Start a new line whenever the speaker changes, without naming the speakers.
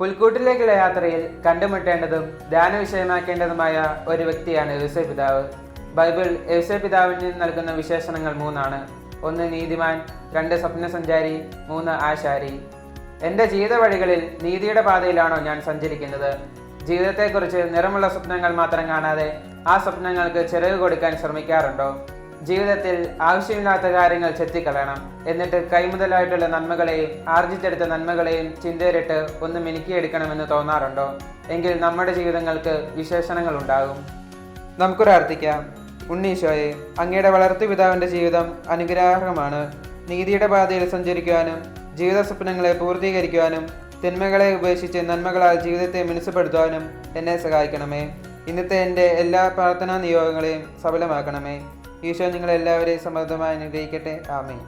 പുൽക്കൂട്ടിലേക്കുള്ള യാത്രയിൽ കണ്ടുമുട്ടേണ്ടതും ധ്യാന വിഷയമാക്കേണ്ടതുമായ ഒരു വ്യക്തിയാണ് യോസെ പിതാവ്. ബൈബിൾ യോസെ പിതാവിൽ നിന്ന് നൽകുന്ന വിശേഷണങ്ങൾ മൂന്നാണ്. ഒന്ന് നീതിമാൻ രണ്ട് സ്വപ്നസഞ്ചാരി മൂന്ന് ആശാരി. എന്റെ ജീവിത വഴികളിൽ നീതിയുടെ പാതയിലാണോ ഞാൻ സഞ്ചരിക്കുന്നത്? ജീവിതത്തെക്കുറിച്ച് നിറമുള്ള സ്വപ്നങ്ങൾ മാത്രം കാണാതെ ആ സ്വപ്നങ്ങൾക്ക് ചിറക് കൊടുക്കാൻ ശ്രമിക്കാറുണ്ടോ? ജീവിതത്തിൽ ആവശ്യമില്ലാത്ത കാര്യങ്ങൾ ചെത്തിക്കളയണം. എന്നിട്ട് കൈമുതലായിട്ടുള്ള നന്മകളെയും ആർജിച്ചെടുത്ത നന്മകളെയും ചിന്തയിലിട്ട് ഒന്ന് മിനുക്കിയെടുക്കണമെന്ന് തോന്നാറുണ്ടോ? എങ്കിൽ നമ്മുടെ ജീവിതങ്ങൾക്ക് വിശേഷണങ്ങൾ ഉണ്ടാകും നമുക്ക് പ്രാർത്ഥിക്കാം ഉണ്ണീശോയെ അങ്ങയുടെ വളർത്തുപിതാവിന്റെ ജീവിതം അനുഗ്രഹമാണ് നീതിയുടെ പാതയിൽ സഞ്ചരിക്കുവാനും ജീവിത സ്വപ്നങ്ങളെ പൂർത്തീകരിക്കുവാനും തിന്മകളെ ഉപേക്ഷിച്ച് നന്മകളാൽ ജീവിതത്തെ മിനുസപ്പെടുത്തുവാനും എന്നെ സഹായിക്കണമേ. ഇന്നത്തെ എന്റെ എല്ലാ പ്രാർത്ഥനാ നിയോഗങ്ങളെയും സഫലമാക്കണമേ. ഈശോ നിങ്ങളെല്ലാവരെയും സമൃദ്ധമായി അനുഗ്രഹിക്കട്ടെ. ആമേ